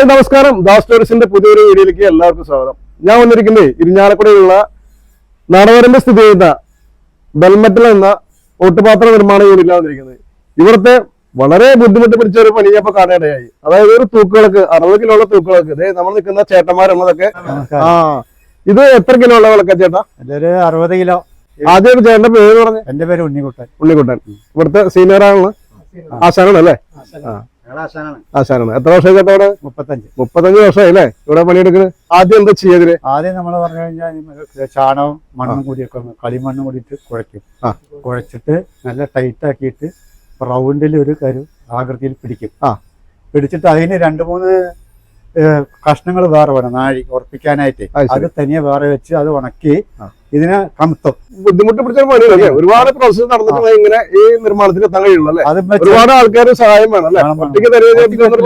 Hi നമസ്കാരം. ദാസ് ടൂറിസ്റ്റിന്റെ പുതിയൊരു വീഡിയോയിലേക്ക് എല്ലാവർക്കും സ്വാഗതം. ഞാൻ വന്നിരിക്കുന്നത് ഇരിഞ്ഞാലക്കുടയിലുള്ള നടവരമ്പ് സ്ഥിതി ചെയ്യുന്ന ബെൽമറ്റൽ എന്ന ഒട്ടുപാത്ര നിർമ്മാണ യൂണിറ്റിലാണ് വന്നിരിക്കുന്നത്. ഇവിടുത്തെ വളരെ ബുദ്ധിമുട്ട് പിടിച്ച ഒരു പണി ഞാൻ ഇപ്പൊ കാണാനിടയായി അതായത് ഒരു തൂക്കുകൾക്ക് അറുപത് കിലോ ഉള്ള തൂക്കുകൾക്ക് ഇതേ നമ്മൾ നിൽക്കുന്ന ചേട്ടന്മാരുള്ളതൊക്കെ. ആ ഇത് എത്ര കിലോ ഉള്ള വിളക്ക ചേട്ടാ? ഇതൊരു അറുപത് കിലോ. ആദ്യം ചേട്ടന്റെ പേര് പറഞ്ഞു. എന്റെ പേര് ഉണ്ണിക്കുട്ടൻ ഉണ്ണിക്കുട്ടൻ ഇവിടുത്തെ സീനിയർ ആണ് ആശാനാണ് അല്ലേ ആ. ആശാനാണ്. എത്ര വർഷം കേട്ടോ മുപ്പത്തഞ്ച്. മുപ്പത്തഞ്ച് വർഷമായി അല്ലേ? ഇവിടെ പണിയെടുക്കുന്നത് ആദ്യം എന്താ ചെയ്യതിൽ ആദ്യം നമ്മൾ പറഞ്ഞു കഴിഞ്ഞാൽ ചാണകം മണ്ണും കൂടി ഒക്കെ കളിമണ്ണും കൂടിയിട്ട് കുഴയ്ക്കും. കുഴച്ചിട്ട് നല്ല ടൈറ്റ് ആക്കിയിട്ട് റൗണ്ടിൽ ഒരു കരു ആകൃതിയിൽ പിടിക്കും. ആ. പിടിച്ചിട്ട് അതിന് രണ്ട് മൂന്ന് കഷ്ണങ്ങൾ വേറെ വേണം നാഴി ഉറപ്പിക്കാനായിട്ട്. അത് തനിയെ വേറെ വെച്ച് അത് ഉണക്കി ഇതിനെ കമത്തും. ബുദ്ധിമുട്ട് പിടിച്ച പണിയല്ലേ ഒരുപാട് പ്രോസസ് നടന്നിട്ട് ഇങ്ങനെ ഈ നിർമ്മാണത്തിൽ എത്താൻ കഴിയുള്ളൂ അല്ലേ? അത് ഒരുപാട് ആൾക്കാർ സഹായം വേണം അല്ലേ. ഒറ്റയ്ക്ക്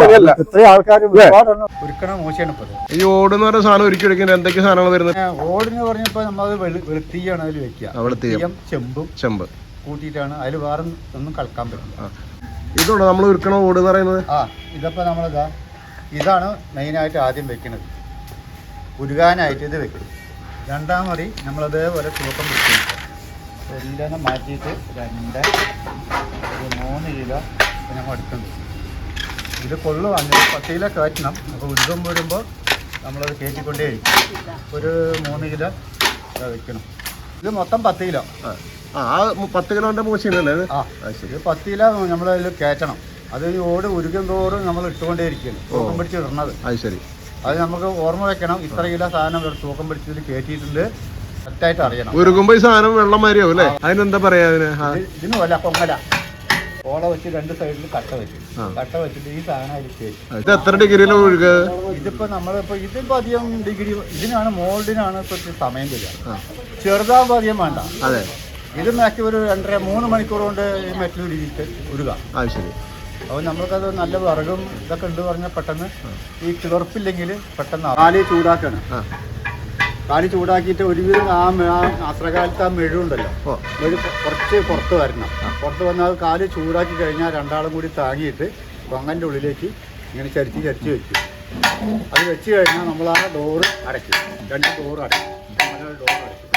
പണിയല്ല. ഇത്രയും ആൾക്കാർ ഒരുപാട് ഉരുക്കണ മൂശയാണ് ഇപ്പത് ഈ ഓട് എന്ന് പറഞ്ഞ സാധനം ഒരുക്കി എടുക്കുന്ന എന്തൊക്കെ സാധനങ്ങൾ വരുന്നത്? ഓടിന് പറഞ്ഞപ്പോ നമ്മൾ വെളുത്തീയാണ് അതിൽ വെക്കുക. വെളുത്തീയം. ചെമ്പും ചെമ്പ്. കൂട്ടിയിട്ടാണ് അതിൽ വേറെ ഒന്നും കളക്കാൻ പറ്റില്ല. ഇതുണ്ടോ നമ്മൾ ഉരുക്കണ ഓട് എന്ന് പറയുന്നത്? ആ ഇതപ്പോ നമ്മളിതാ ഇതാണ് മെയിനായിട്ട് ആദ്യം വെക്കുന്നത് ഉരുകാനായിട്ട് ഇത് വെക്കും. രണ്ടാമതി നമ്മളതേപോലെ തൂക്കം വെക്കും. എല്ലാം മാറ്റിയിട്ട് രണ്ട് ഒരു മൂന്ന് കിലോ നമ്മൾ എടുക്കുന്നത് ഇത് കൊള്ളു വന്ന് പത്ത് കിലോ കയറ്റണം. അപ്പോൾ ഉരുകം വരുമ്പോൾ നമ്മളത് കയറ്റിക്കൊണ്ടേ ഒരു മൂന്ന് കിലോ വെക്കണം. ഇത് മൊത്തം പത്ത് കിലോ. ആ പത്ത് മൂശിനല്ലേ ഇത് ആ ശരി. പത്ത് കിലോ നമ്മളതിൽ കയറ്റണം. അത് ഈ ഓട് ഉരുകം തോറും നമ്മൾ ഇട്ടുകൊണ്ടേ ഇരിക്കുകയാണ് തൂക്കം പിടിച്ച് ഇടണത്. അത് ശരി. അത് നമുക്ക് ഓർമ്മ വെക്കണം. ഇത്ര കിലോ സാധനം ഇവർ തൂക്കം പിടിച്ചതിൽ കയറ്റിയിട്ടുണ്ട് കറക്റ്റായിട്ട് അറിയണം. ഉരുകുമ്പോ ഈ സാധനം വെള്ളം മാറിയാവും അല്ലേ അതിനെന്താ പറയാ അതിന്? ഇതിന് വല്ല പൊങ്ങല. ഓള വെച്ച് രണ്ട് സൈഡിൽ കട്ട വെച്ച്. കട്ട വെച്ചിട്ട് ഈ സാധനം അതിൽ കയറ്റി ഇത് എത്ര ഡിഗ്രിയിലും ഒഴുക ഇതിപ്പോ നമ്മളിപ്പോ ഇതിപ്പോ അധികം ഡിഗ്രി ഇതിനാണ് മോൾഡിനാണ് ഇപ്പൊ സമയം തരിക. ചെറുതാകുമ്പോ അധികം വേണ്ട. അതെ. ഇത് മാക്സിമം ഒരു രണ്ടര മൂന്ന് മണിക്കൂർ കൊണ്ട് ഈ മെറ്റൽ ഉരുകിട്ട് ഉരുക. ആ ശരി. അപ്പോൾ നമ്മൾക്കത് നല്ല വിറകും ഇതൊക്കെ ഉണ്ട് പറഞ്ഞാൽ പെട്ടെന്ന് ഈ കിളർപ്പില്ലെങ്കിൽ പെട്ടെന്ന് കാലി ചൂടാക്കണം. കാലി ചൂടാക്കിയിട്ട് ഒരുവിധം ആ അസ്രകാലത്ത് ആ മെഴുണ്ടല്ലോ മെഴു കുറച്ച് പുറത്ത് വരണം. പുറത്ത് വന്നാൽ കാൽ ചൂടാക്കി കഴിഞ്ഞാൽ രണ്ടാളും കൂടി താങ്ങിയിട്ട് കൊങ്ങന്റെ ഉള്ളിലേക്ക് ഇങ്ങനെ ചരിച്ച് ചരിച്ച് വെക്കും. അത് വെച്ച് കഴിഞ്ഞാൽ നമ്മൾ ആ ഡോറ് അടയ്ക്കും. രണ്ട് ഡോറ് അടയ്ക്കും. ഡോറ് അടയ്ക്കും.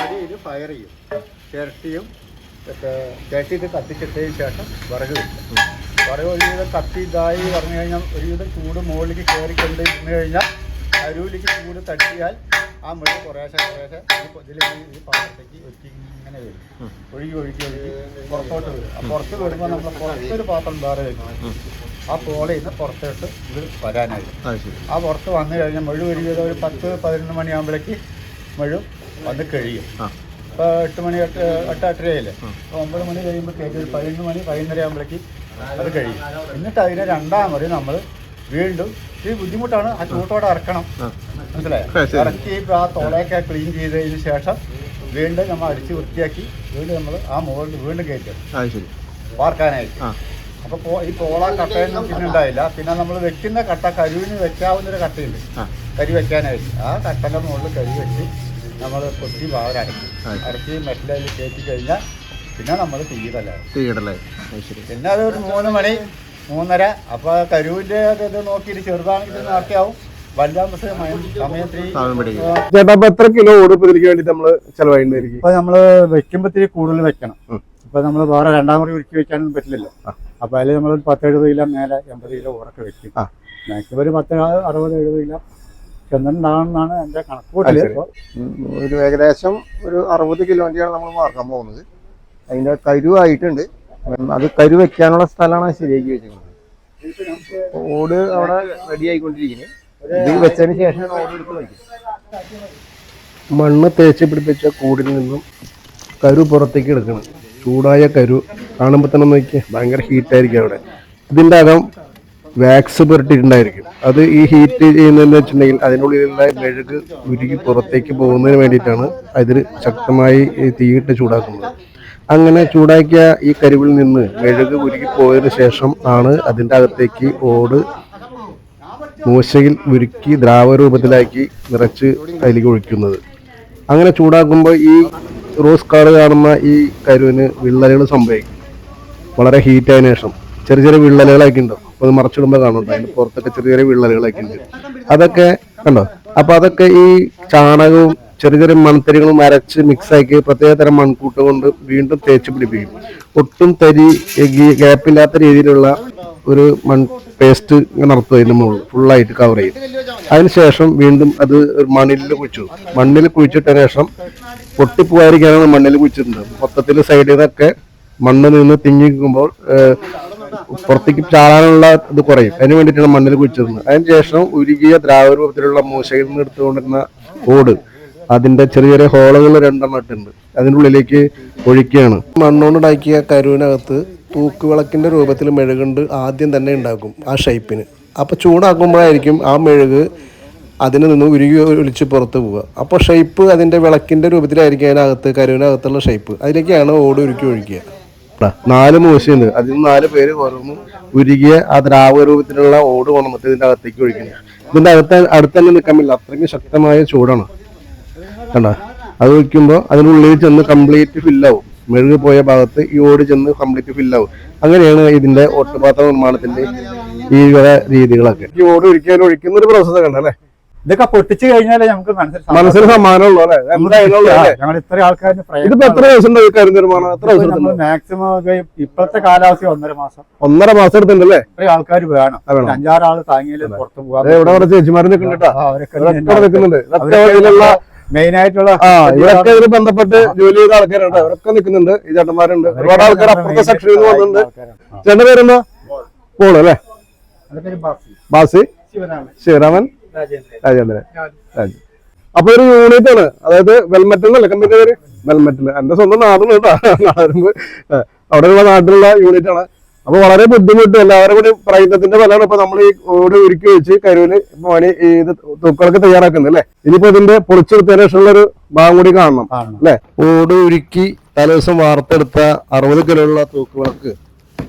അടിയിൽ ഫയർ ചെയ്യും. ചിരട്ടിയും ഒക്കെ ചിരട്ടിയിട്ട് കത്തിച്ചിട്ടതിന് ശേഷം വിറക് വെക്കും. വിറക് ഒരുവിധം കത്തി ഇതായി പറഞ്ഞു കഴിഞ്ഞാൽ ഒരു ഒരുവിധം ചൂട് മുകളിലേക്ക് കയറി കൊണ്ട് ഇരുന്ന് കഴിഞ്ഞാൽ അരുവിലേക്ക് ചൂട് തട്ടിയാൽ ആ മുഴ കുറേശ്ശെ കുറേശ്ശെ ഇതിൽ ഈ പാത്രത്തേക്ക് ഒഴുക്കി ഇങ്ങനെ വരും. ഒഴുകി ഒഴുകി ഒഴുകി പുറത്തോട്ട് വരും. ആ പുറത്ത് വരുമ്പോൾ നമ്മൾ പുറത്തൊരു പാത്രം വേറെ വരും ആ പോളയിൽ നിന്ന് പുറത്തോട്ട് ഇത് വരാനായിട്ട്. ആ പുറത്ത് വന്നു കഴിഞ്ഞാൽ മുഴു ഒരുവിധം ഒരു പത്ത് പതിനൊന്ന് മണിയാകുമ്പോഴേക്ക് മുഴു വന്ന് കഴിയും. ഇപ്പോൾ എട്ട് മണി എട്ട് എട്ട് എട്ടരയല്ലേ അപ്പോൾ ഒമ്പത് മണി കഴിയുമ്പോഴത്തേക്ക് ഒരു പതിനൊന്ന് മണി പതിനൊന്നര ആകുമ്പോഴേക്ക് അത് കഴിയും. എന്നിട്ട് അതിനെ രണ്ടാം വരെ നമ്മൾ വീണ്ടും ഈ ബുദ്ധിമുട്ടാണ്. ആ ചൂട്ടോടെ ഇറക്കണം മനസ്സിലായി. ഇറക്കി ആ തോളയൊക്കെ ക്ലീൻ ചെയ്തതിന് ശേഷം വീണ്ടും നമ്മൾ അടിച്ച് വൃത്തിയാക്കി വീണ്ടും നമ്മൾ ആ മുകളിൽ വീണ്ടും കയറ്റും വാർക്കാനായിട്ട്. അപ്പോൾ ഈ പോള കട്ടയൊന്നും പിന്നെ ഉണ്ടായില്ല. പിന്നെ നമ്മൾ വെക്കുന്ന കട്ട കരുവിന് വെക്കാവുന്നൊരു കട്ടയുണ്ട്. കരി വെക്കാനായിട്ട്. ആ കട്ടന്റെ മുകളിൽ കരി വെച്ച് നമ്മൾ കൊത്തി ആ. അടച്ച് മെറ്റലയിൽ കയറ്റി കഴിഞ്ഞാൽ പിന്നെ നമ്മൾ തീയിടല്ലേ ശരി. പിന്നെ അത് ഒരു മൂന്ന് മണി മൂന്നര. അപ്പോൾ കരുവിന്റെ അത് ഇത് നോക്കിയിട്ട് ചെറുതാണെങ്കിൽ ചേട്ടാ എത്ര കിലോ ഓട് ഇതിലേക്ക് വേണ്ടി നമ്മൾ ചെലവായിട്ടുണ്ടായിരിക്കും ഇപ്പൊ നമ്മൾ വെക്കുമ്പോൾ ഇത്തിരി കൂടുതൽ വെക്കണം. ഇപ്പൊ നമ്മൾ വേറെ രണ്ടാം മുറി ഉരുക്കി വെക്കാനൊന്നും പറ്റില്ലല്ലോ. അപ്പൊ അതിൽ നമ്മൾ പത്ത് എഴുപത് കിലോ മേലെ എൺപത് കിലോ ഉറക്കെ വെക്കും. ആ. മാക്സിമം ഒരു പത്ത് അറുപത് എഴുപത് കിലോ ചെന്നുണ്ടാകുന്നതാണ് എന്റെ ശരി. ഒരു ഏകദേശം ഒരു അറുപത് കിലോമീറ്ററാണ് നമ്മൾ മാർക്കാൻ പോകുന്നത്. അതിന്റെ കരുവായിട്ടുണ്ട് അത് കരു വെക്കാനുള്ള സ്ഥലമാണ് ശരിയാക്കി വെച്ചിരിക്കുന്നത്. ഓട് അവിടെ റെഡി ആയിക്കൊണ്ടിരിക്കുന്നത് ഇത് വെച്ചതിന് ശേഷം ഓട് എടുത്ത് വയ്ക്കും മണ്ണ് തേച്ച് പിടിപ്പിച്ച കൂടിൽ നിന്നും കരു പുറത്തേക്ക് എടുക്കണം. ചൂടായ കരു കാണുമ്പോൾ തന്നെ നോക്കിയാൽ ഭയങ്കര ഹീറ്റായിരിക്കും അവിടെ. ഇതിന്റെ അകം വാക്സ് പുരട്ടിയിട്ടുണ്ടായിരിക്കും. അത് ഈ ഹീറ്റ് ചെയ്യുന്നതെന്ന് വെച്ചിട്ടുണ്ടെങ്കിൽ അതിനുള്ളിലുള്ള മെഴുക് ഉരുകി പുറത്തേക്ക് പോകുന്നതിന് വേണ്ടിയിട്ടാണ് അതിൽ ശക്തമായി തീയിട്ട് ചൂടാക്കുന്നത്. അങ്ങനെ ചൂടാക്കിയ ഈ കരുവിൽ നിന്ന് മെഴുക് ഉരുകി പോയതിന് ശേഷം ആണ് അതിന്റെ അകത്തേക്ക് ഓട് മൂശയിൽ ഉരുക്കി ദ്രാവരൂപത്തിലാക്കി നിറച്ച് അതിലേക്ക് ഒഴിക്കുന്നത്. അങ്ങനെ ചൂടാക്കുമ്പോൾ ഈ റോസ് കളർ കാണുന്ന ഈ കരുവിന് വിള്ളലുകൾ സംഭവിക്കും. വളരെ ഹീറ്റ് ആയതിനു ശേഷം. ചെറിയ ചെറിയ വിള്ളലുകളൊക്കെ ഉണ്ടാവും അത് മറച്ചിടുമ്പോൾ കാണുന്നുണ്ട് അതിന്റെ പുറത്തൊക്കെ ചെറിയ ചെറിയ വിള്ളലുകളൊക്കെ ഉണ്ട് അതൊക്കെ കണ്ടോ? അപ്പൊ അതൊക്കെ ഈ ചാണകവും ചെറിയ ചെറിയ മൺതരികളും അരച്ച് മിക്സ് ആക്കി പ്രത്യേക തരം മൺകൂട്ട് കൊണ്ട് വീണ്ടും തേച്ച് പിടിപ്പിക്കും. ഒട്ടും തരി ഗ്യാപ്പില്ലാത്ത രീതിയിലുള്ള ഒരു മൺ പേസ്റ്റ് ഇങ്ങനെ നടത്തും അതിന്റെ മുകളിൽ. ഫുള്ളായിട്ട് കവർ ചെയ്യും. അതിനുശേഷം വീണ്ടും അത് ഒരു മണ്ണിൽ കുഴിച്ചു. മണ്ണിൽ കുഴിച്ചിട്ട ശേഷം പൊട്ടിപ്പോകാതിരിക്കാനാണ് മണ്ണിൽ കുഴിച്ചിട്ടുണ്ട് മൊത്തത്തിൽ സൈഡിൽ നിന്നൊക്കെ മണ്ണ് നിന്ന് തിങ്ങിക്കുമ്പോൾ പുറത്തേക്ക് ചാടാനുള്ള ഇത് കുറയും. അതിന് വേണ്ടിയിട്ടാണ് മണ്ണിൽ കുഴിച്ചിരുന്നത് അതിനുശേഷം ഉരുകിയ ദ്രാവരൂപത്തിലുള്ള മൂശയിൽ നിന്ന് എടുത്തുകൊണ്ടിരുന്ന ഓട് അതിന്റെ ചെറിയ ചെറിയ ഹോളുകൾ രണ്ടെണ്ണം അതിന്റെ ഉള്ളിലേക്ക് ഒഴിക്കുകയാണ്. മണ്ണുകൊണ്ടുണ്ടാക്കിയ കരുവിനകത്ത് തൂക്കുവിളക്കിന്റെ രൂപത്തിൽ മെഴുകുണ്ട് ആദ്യം തന്നെ ഉണ്ടാക്കും ആ ഷേപ്പിന് അപ്പൊ ചൂടാക്കുമ്പോഴായിരിക്കും ആ മെഴുക് അതിന് നിന്ന് ഉരുകി ഒലിച്ച് പുറത്ത് പോവുക. അപ്പോൾ ഷേപ്പ് അതിന്റെ വിളക്കിന്റെ രൂപത്തിലായിരിക്കും അതിനകത്ത് കരുവിനകത്തുള്ള ഷേപ്പ് അതിലേക്കാണ് ഓട് ഉരുക്കി ഒഴിക്കുക. നാല് മൂശയുണ്ട്. അതിൽ നിന്ന് നാല് പേര് ഓരോന്നും ഉരുകിയ ആ ദ്രാവക രൂപത്തിലുള്ള ഓട് കൊണ്ടുവന്നിട്ട് ഇതിന്റെ അകത്തേക്ക് ഒഴിക്കുന്നത് ഇതിന്റെ അകത്ത് അടുത്ത് തന്നെ നിൽക്കാൻ പറ്റില്ല. അത്രയ്ക്ക് ശക്തമായ ചൂടാണ്. കണ്ടോ? അത് ഒഴിക്കുമ്പോൾ അതിനുള്ളിൽ ചെന്ന് കംപ്ലീറ്റ് ഫില്ലാവും മെഴുകി പോയ ഭാഗത്ത് ഈ ഓട് ചെന്ന് കംപ്ലീറ്റ് ഫില്ലാവും അങ്ങനെയാണ് ഇതിന്റെ ഓട്ടുപാത്ര നിർമ്മാണത്തിന്റെ ഈ രീതികളൊക്കെ. ഈ ഓട് ഒരിക്കലും ഒഴിക്കുന്ന ഒരു പ്രോസസ്സൊക്കെ കണ്ടല്ലേ ഇതൊക്കെ പൊട്ടിച്ചു കഴിഞ്ഞാലേ നമുക്ക് മനസ്സിൽ മനസ്സിന് സമാനമുള്ളൂ ഞങ്ങൾ ഇത്ര ആൾക്കാരുടെ ഇതിപ്പോ എത്ര ദിവസം നമ്മൾ മാക്സിമം ഇപ്പോഴത്തെ കാലാവസ്ഥ ഒന്നര മാസം. ഒന്നര മാസം എടുത്തിട്ടുണ്ടല്ലേ? ഇത്ര ആൾക്കാർ വേണം. അഞ്ചാറ് ആൾ താങ്ങിയാൽ പുറത്ത് ഇവിടെ ഇവിടെ ചേച്ചിമാർ നിൽക്കുന്നുണ്ട്. മെയിൻ ആയിട്ടുള്ള ഇവരൊക്കെ ഇതിന് ബന്ധപ്പെട്ട് ജോലി ചെയ്ത ആൾക്കാരുണ്ട് അവരൊക്കെ നിൽക്കുന്നുണ്ട്. ഈ ചേട്ടന്മാരുണ്ട്. ഒരുപാട് ആൾക്കാർ അപ്പുറത്തെ സെക്ഷനിൽ നിന്ന് വന്നിട്ടുണ്ട്. ചേട്ടന്റെ പേരെന്താ? പോളല്ലേ അല്ലേ? ബാസി. ശിവരാമൻ. രാജേന്ദ്രൻ. രാജ് അപ്പൊ ഒരു യൂണിറ്റ് ആണ്. അതായത് വെൽമെറ്റൽ എന്നല്ലേ കമ്പനിയുടെ പേര് വെൽമെറ്റൽ. എന്റെ സ്വന്തം നാടും കേട്ടോ. നാടുമ്പ് അവിടെയുള്ള നാട്ടിലുള്ള യൂണിറ്റ് ആണ്. അപ്പൊ വളരെ ബുദ്ധിമുട്ട്. എല്ലാവരും കൂടി പ്രയത്നത്തിന്റെ ഫലമാണ് ഇപ്പൊ നമ്മൾ ഈ ഓട് ഉരുക്കി വെച്ച് കരുവിൽ മോനെ ഈ ഇത് തൂക്കളൊക്കെ തയ്യാറാക്കുന്നത് അല്ലെ? ഇനിയിപ്പോ ഇതിന്റെ പൊളിച്ചെടുത്തതിന് ശേഷമുള്ള ഒരു ഭാഗം കൂടി കാണണം. അല്ലെ? ഓട് ഉരുക്കി തലേദിവസം വാർത്തെടുത്ത അറുപത് കിലോ ഉള്ള തൂക്കുകളൊക്കെ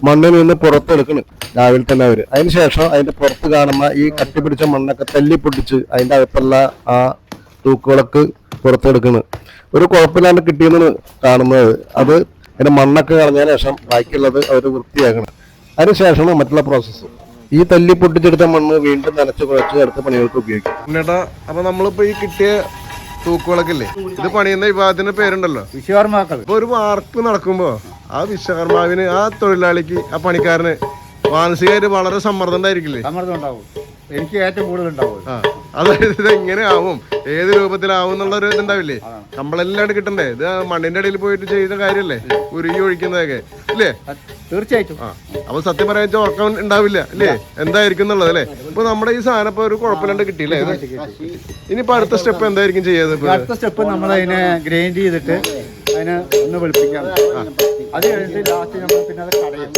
മണ്ണിൽ നിന്ന് പുറത്തെടുക്കണം. രാവിലെ തന്നെ അവർ. അതിനുശേഷം അതിന്റെ പുറത്ത് കാണുന്ന ഈ കട്ടിപ്പിടിച്ച മണ്ണൊക്കെ തല്ലി പൊട്ടിച്ച് അതിന്റെ അകത്തുള്ള ആ തൂക്കുകളൊക്കെ പുറത്തെടുക്കണ്. ഒരു കുഴപ്പമില്ലാണ്ട് കിട്ടിയെന്നാണ് കാണുന്നത്. അത് അതിന്റെ മണ്ണൊക്കെ കളഞ്ഞതിന് ശേഷം ബാക്കിയുള്ളത് അവർ വൃത്തിയാക്കണം. അതിനുശേഷമാണ് മറ്റുള്ള പ്രോസസ്സ് ഈ തല്ലി പൊട്ടിച്ചെടുത്ത മണ്ണ് വീണ്ടും നനച്ച് കുഴച്ച് അടുത്ത പണികൾക്ക് ഉപയോഗിക്കും. അപ്പൊ നമ്മളിപ്പോ ഈ കിട്ടിയ തൂക്കുകളൊക്കെ ഇല്ലേ ഇത് പണിയുന്ന വിഭാഗത്തിന്റെ പേരുണ്ടല്ലോ. വിശ്വകർമാക്കൾ. ഇപ്പൊ ഒരു വാർപ്പ് നടക്കുമ്പോ ആ വിശ്വകർമാവിന് ആ തൊഴിലാളിക്ക് ആ പണിക്കാരന് മാനസികമായിട്ട് വളരെ സമ്മർദ്ദം ഉണ്ടായിരിക്കില്ലേ? സമ്മർദ്ദം ഉണ്ടാവും. എനിക്ക് ഏറ്റവും കൂടുതൽ ഉണ്ടാവും ആ അതായത് ഇത് എങ്ങനെ ആവും. ഏത് രൂപത്തിലാവും എന്നുള്ള ഒരു ഇതുണ്ടാവില്ലേ നമ്മളെല്ലാം കിട്ടണ്ടേ? ഇത് മണ്ണിന്റെ ഇടയിൽ പോയിട്ട് ചെയ്ത കാര്യല്ലേ? ഉരുകി ഒഴിക്കുന്നതൊക്കെ. ഇല്ലേ? തീർച്ചയായിട്ടും. ആ അപ്പൊ സത്യം പറയാൻ വെച്ചാൽ ഉറക്കം ഉണ്ടാവില്ല അല്ലേ എന്തായിരിക്കും എന്നുള്ളത് അല്ലേ? ഇപ്പൊ നമ്മുടെ ഈ സാധനം ഇപ്പൊ ഒരു കുഴപ്പമില്ലാണ്ട് കിട്ടിയില്ലേ ഇനിയിപ്പോ അടുത്ത സ്റ്റെപ്പ് എന്തായിരിക്കും ചെയ്യാതെ അടുത്ത സ്റ്റെപ്പ് നമ്മൾ അതിനെ ഗ്രൈൻഡ് ചെയ്തിട്ട് അതിനെ ഒന്ന് വെളുപ്പിക്കാം. അത് കഴിഞ്ഞിട്ട് ലാസ്റ്റ് നമ്മൾ പിന്നെ അത് കടയും.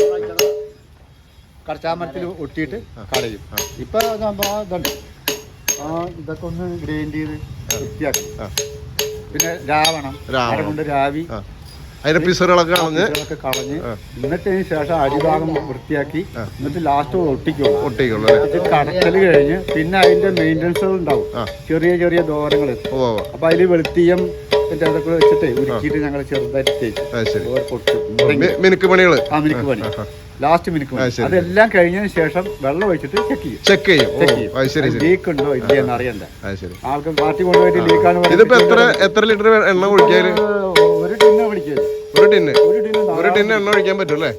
കടച്ചാമരത്തിൽ ഒട്ടിയിട്ട് കടയും. ഇപ്പൊ ഇതുണ്ട്. ആ ഇതൊക്കെ ഒന്ന് ഗ്രൈൻഡ് ചെയ്ത് വൃത്തിയാക്കും. പിന്നെ രാവണം. കൊണ്ട് രാവി. അതിന്റെ കളഞ്ഞ്? കളഞ്ഞ് എന്നിട്ടതിന് ശേഷം അടിഭാഗം വൃത്തിയാക്കി എന്നിട്ട് ലാസ്റ്റ് ഒട്ടിക്കുള്ളൂ ഒട്ടിക്കുള്ളൂ കടക്കൽ കഴിഞ്ഞ് പിന്നെ അതിന്റെ മെയിന്റനൻസുകൾ ഉണ്ടാവും. ചെറിയ ചെറിയ ദോരങ്ങൾ. അപ്പൊ അതിൽ വെളുത്തീയം അതൊക്കെ വെച്ചിട്ട് ഉരുക്കിയിട്ട് ഞങ്ങൾ ചെറുതായിട്ട് മിനുക്ക് പണികൾ ആ മിനുക്ക് പണി. ലാസ്റ്റ് മിനിറ്റ് അതെല്ലാം കഴിഞ്ഞതിന് ശേഷം വെള്ളം ഒഴിച്ചിട്ട് ചെക്ക് ചെയ്യും. ചെക്ക് ചെയ്യും. ലീക്ക് ഉണ്ടോ ഇല്ല എന്ന് അറിയണ്ട. ആൾക്ക് പാർട്ടി കൊണ്ടുപോയിട്ട് ലീക്കാണ് ഇതിപ്പോ എത്ര എത്ര ലിറ്റർ എണ്ണ ഒഴിക്കാൽ ഒരു ടിന്ന് പിടിക്കരുത് ഒരു ടിന്ന്? ഒരു ടിന്ന് ഒരു ടിന്ന് എണ്ണ ഒഴിക്കാൻ പറ്റും അല്ലേ?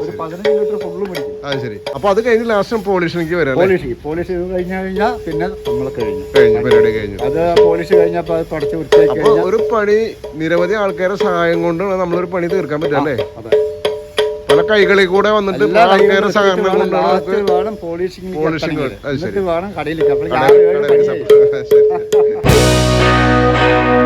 ഒരു പതിനഞ്ച് ലിറ്റർ ഫുള്ളും പിടിക്കും. അത് ശരി. അപ്പൊ അത് കഴിഞ്ഞ് ലാസ്റ്റ് പോളിഷിലേക്ക് വരാം പോളിഷ് പോളിഷ് ചെയ്ത് കഴിഞ്ഞാൽ പിന്നെ നമ്മൾ കഴിഞ്ഞു. കഴിഞ്ഞു പരിപാടി കഴിഞ്ഞു. അത് പോളിഷ് കഴിഞ്ഞപ്പോൾ അത് തുടച്ച് വൃത്തിയാക്കി ഒരു പണി നിരവധി ആൾക്കാരുടെ സഹായം കൊണ്ടാണ് നമ്മളൊരു പണി തീർക്കാൻ പറ്റും അല്ലേ? പല കൈകളിൽ കൂടെ വന്നിട്ട് സഹകരണം കൊണ്ടാണ്